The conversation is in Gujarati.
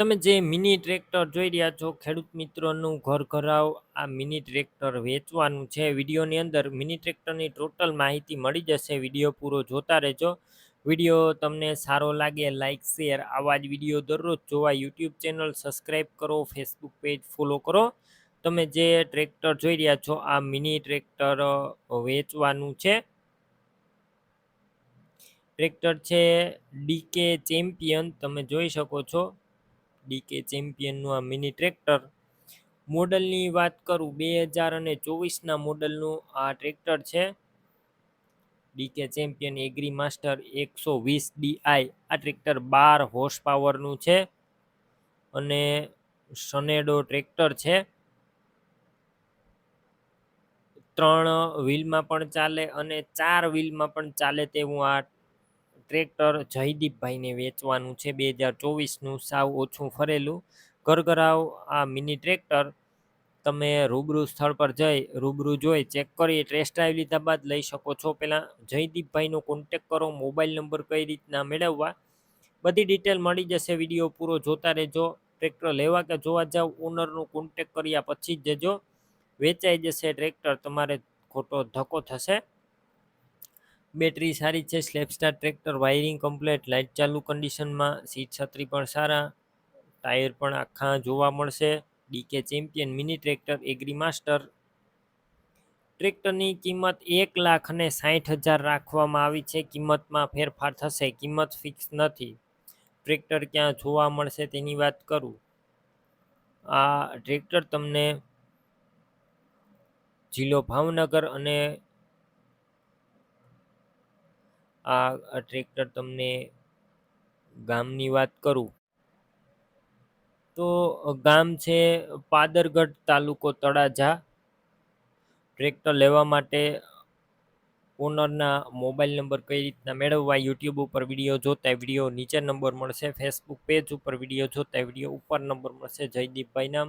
તમે જે મિની ટ્રેક્ટર જોઈ રહ્યા છો, ખેડૂત મિત્રોનું ઘર ઘરાવ, આ મિની ટ્રેક્ટર વેચવાનું છે. વિડીયોની અંદર મિની ટ્રેક્ટરની ટોટલ માહિતી મળી જશે. વીડિયો પૂરો જોતા રહેજો. વીડિયો તમને સારો લાગે લાઇક શેર, આવા જ વીડિયો દરરોજ જોવા યુટ્યુબ ચેનલ સબસ્ક્રાઈબ કરો, ફેસબુક પેજ ફોલો કરો. તમે જે ટ્રેક્ટર જોઈ રહ્યા છો, આ મિની ટ્રેક્ટર વેચવાનું છે. ટ્રેક્ટર છે ડીકે ચેમ્પિયન. તમે જોઈ શકો છો. ડીકે ચેમ્પિયનનું આ મિની ટ્રેક્ટર. મોડલની વાત કરું, બે હજાર અને ચોવીસના મોડલનું આ ટ્રેક્ટર છે. ડીકે ચેમ્પિયન એગ્રી માસ્ટર એકસો વીસ ડીઆઈ આ ટ્રેક્ટર બાર હોર્સ પાવરનું છે અને સનેડો ટ્રેક્ટર છે. ત્રણ વ્હીલમાં પણ ચાલે અને ચાર વ્હીલમાં પણ ચાલે તેવું આ ટ્રેક્ટર જયદીપભાઈને વેચવાનું છે. બે હજાર ચોવીસનું સાવ ઓછું ફરેલું ઘરઘરાવ આ મિની ટ્રેક્ટર. તમે રૂબરૂ સ્થળ પર જઈ, રૂબરૂ જોઈ, ચેક કરી, ટેસ્ટ ડ્રાઈવ લીધા બાદ લઈ શકો છો. પહેલાં જયદીપભાઈનો કોન્ટેક કરો, મોબાઈલ નંબર કઈ રીતના મેળવવા. બધી ડિટેલ મળી જશે. વીડિયો પૂરો જોતા રહેજો. ટ્રેક્ટર લેવા કે જોવા જાવ, ઓનરનો કોન્ટેક કર્યા પછી જ જજો. વેચાઈ જશે ટ્રેક્ટર. તમારે ખોટો ધક્કો થશે. બેટરી સારી છે સ્લેપસ્ટાર ટ્રેક્ટર વાયરિંગ કમ્પ્લેટ લાઇટ ચાલુ કન્ડિશનમાં સીટ છત્રી પણ સારા ટાયર પણ આખા જોવા મળશે DK champion mini tractor agri master ટ્રેક્ટરની કિંમત એક લાખ અને સાઠ હજાર રાખવામાં આવી છે, કિંમતમાં ફેરફાર થશે, કિંમત ફિક્સ નથી. ટ્રેક્ટર ક્યાં જોવા મળશે તેની વાત કરું. આ ટ્રેક્ટર તમને જિલ્લો ભાવનગર અને આ ટ્રેક્ટર તમને ગામની વાત કરું, તો ગામ છે પાદરગઢ તાલુકો તળાજા. ટ્રેક્ટર લેવા માટે ઓનરના મોબાઈલ નંબર કઈ રીતના મેળવવા, યુટ્યુબ ઉપર વીડિયો જોતા વીડિયો નીચે નંબર મળશે, ફેસબુક પેજ ઉપર વીડિયો જોતા વીડિયો ઉપર નંબર મળશે, જયદીપભાઈ નામ.